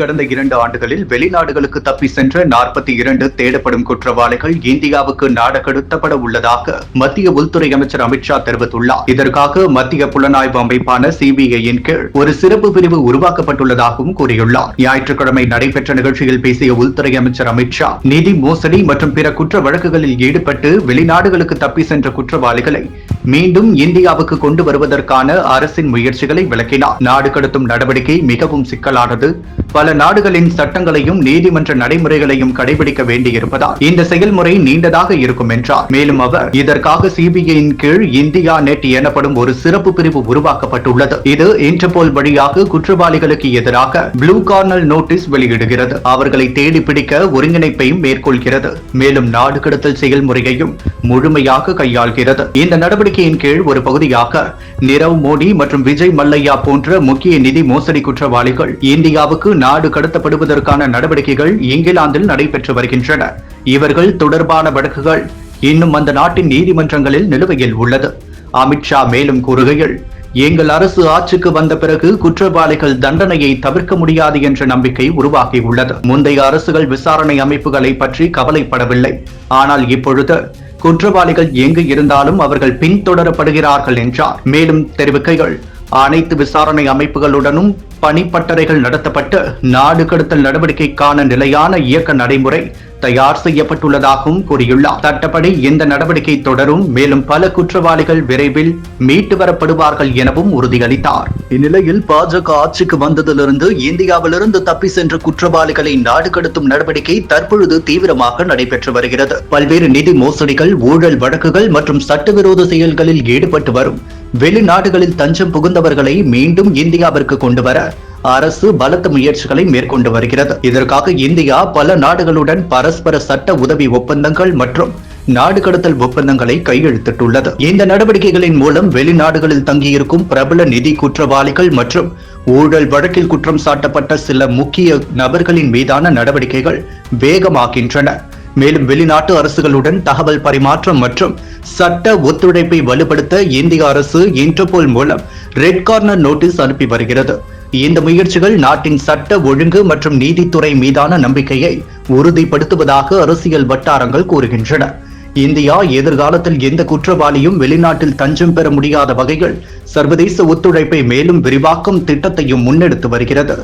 கடந்த இரண்டு ஆண்டுகளில் வெளிநாடுகளுக்கு தப்பி சென்ற நாற்பத்தி இரண்டு தேடப்படும் குற்றவாளிகள் இந்தியாவுக்கு நாடகடுத்தப்பட உள்ளதாக மத்திய உள்துறை அமைச்சர் அமித்ஷா தெரிவித்துள்ளார். இதற்காக மத்திய புலனாய்வு அமைப்பான சிபிஐயின் கீழ் ஒரு சிறப்பு பிரிவு உருவாக்கப்பட்டுள்ளதாகவும் கூறியுள்ளார். ஞாயிற்றுக்கிழமை நடைபெற்ற நிகழ்ச்சியில் பேசிய உள்துறை அமைச்சர் அமித்ஷா நிதி மோசடி மற்றும் பிற குற்ற வழக்குகளில் ஈடுபட்டு வெளிநாடுகளுக்கு தப்பி சென்ற குற்றவாளிகளை மீண்டும் இந்தியாவுக்கு கொண்டு வருவதற்கான அரசின் முயற்சிகளை விளக்கினார். நாடு கடத்தும் நடவடிக்கை மிகவும் சிக்கலானது. பல நாடுகளின் சட்டங்களையும் நீதிமன்ற நடைமுறைகளையும் கடைபிடிக்க வேண்டியிருப்பதால் இந்த செயல்முறை நீண்டதாக இருக்கும் என்றார். மேலும் அவர் இதற்காக சிபிஐயின் கீழ் இந்தியா நெட் எனப்படும் ஒரு சிறப்பு பிரிவு உருவாக்கப்பட்டுள்ளது. இது இன்டர்போல் வழியாக குற்றவாளிகளுக்கு எதிராக ப்ளூ கார்னல் நோட்டீஸ் வெளியிடுகிறது. அவர்களை தேடி பிடிக்க ஒருங்கிணைப்பையும் மேற்கொள்கிறது. மேலும் நாடு கடத்தல் செயல்முறையையும் முழுமையாக கையாள்கிறது. இந்த நடவடிக்கை நடவடிக்கையின் கீழ் ஒரு பகுதியாக நிரவ் மோடி மற்றும் விஜய் மல்லையா போன்ற முக்கிய நிதி மோசடி குற்றவாளிகள் இந்தியாவுக்கு நாடு கடத்தப்படுவதற்கான நடவடிக்கைகள் இங்கிலாந்தில் நடைபெற்று வருகின்றன. இவர்கள் தொடர்பான வழக்குகள் இன்னும் அந்த நாட்டின் நீதிமன்றங்களில் நிலுவையில் உள்ளது. அமித்ஷா மேலும் கூறுகையில் எங்கள் அரசு ஆட்சிக்கு வந்த பிறகு குற்றவாளிகள் தண்டனையை தவிர்க்க முடியாது என்ற நம்பிக்கை உருவாகியுள்ளது. முந்தைய அரசுகள் விசாரணை அமைப்புகளை பற்றி கவலைப்படவில்லை. ஆனால் இப்பொழுது குற்றவாளிகள் எங்கு இருந்தாலும் அவர்கள் பின்தொடரப்படுகிறார்கள் என்றார். மேலும் தெரிவிக்கைகள். அனைத்து விசாரணை அமைப்புகளுடனும் பணிப்பட்டறைகள் நடத்தப்பட்டு நாடு கடத்தல் நடவடிக்கைக்கான நிலையான இயக்க நடைமுறை தயார் செய்யப்பட்டுள்ளதாகவும் கூறியுள்ளார். சட்டப்படி இந்த நடவடிக்கை தொடரும் மேலும் பல குற்றவாளிகள் விரைவில் மீட்டு வரப்படுவார்கள் எனவும் உறுதியளித்தார். இந்நிலையில் பாஜக ஆட்சிக்கு வந்ததிலிருந்து இந்தியாவிலிருந்து தப்பி சென்ற குற்றவாளிகளை நாடு கடத்தும் நடவடிக்கை தற்பொழுது தீவிரமாக நடைபெற்று வருகிறது. பல்வேறு நிதி மோசடிகள் ஊழல் வழக்குகள் மற்றும் சட்டவிரோத செயல்களில் ஈடுபட்டு வரும். வெளிநாடுகளில் தஞ்சம் புகுந்தவர்களை மீண்டும் இந்தியாவிற்கு கொண்டு வர அரசு பலத்த முயற்சிகளை மேற்கொண்டு வருகிறது. இதற்காக இந்தியா பல நாடுகளுடன் பரஸ்பர சட்ட உதவி ஒப்பந்தங்கள் மற்றும் நாடு கடத்தல் ஒப்பந்தங்களை கையெழுத்திட்டுள்ளது. இந்த நடவடிக்கைகளின் மூலம் வெளிநாடுகளில் தங்கியிருக்கும் பிரபல நிதி குற்றவாளிகள் மற்றும் ஊழல் வழக்கில் குற்றம் சாட்டப்பட்ட சில முக்கிய நபர்களின் மீதான நடவடிக்கைகள் வேகமாகின்றன. மேலும் வெளிநாட்டு அரசுகளுடன் தகவல் பரிமாற்றம் மற்றும் சட்ட ஒத்துழைப்பை வலுப்படுத்த இந்திய அரசு இன்டர்போல் மூலம் ரெட் கார்னர் நோட்டீஸ் அனுப்பி வருகிறது. இந்த முயற்சிகள் நாட்டின் சட்ட ஒழுங்கு மற்றும் நீதித்துறை மீதான நம்பிக்கையை உறுதிப்படுத்துவதாக அரசியல் வட்டாரங்கள் கூறுகின்றன. இந்தியா எதிர்காலத்தில் எந்த குற்றவாளியும் வெளிநாட்டில் தஞ்சம் பெற முடியாத வகையில் சர்வதேச ஒத்துழைப்பை மேலும் விரிவாக்கும் திட்டத்தையும் முன்னெடுத்து வருகிறது.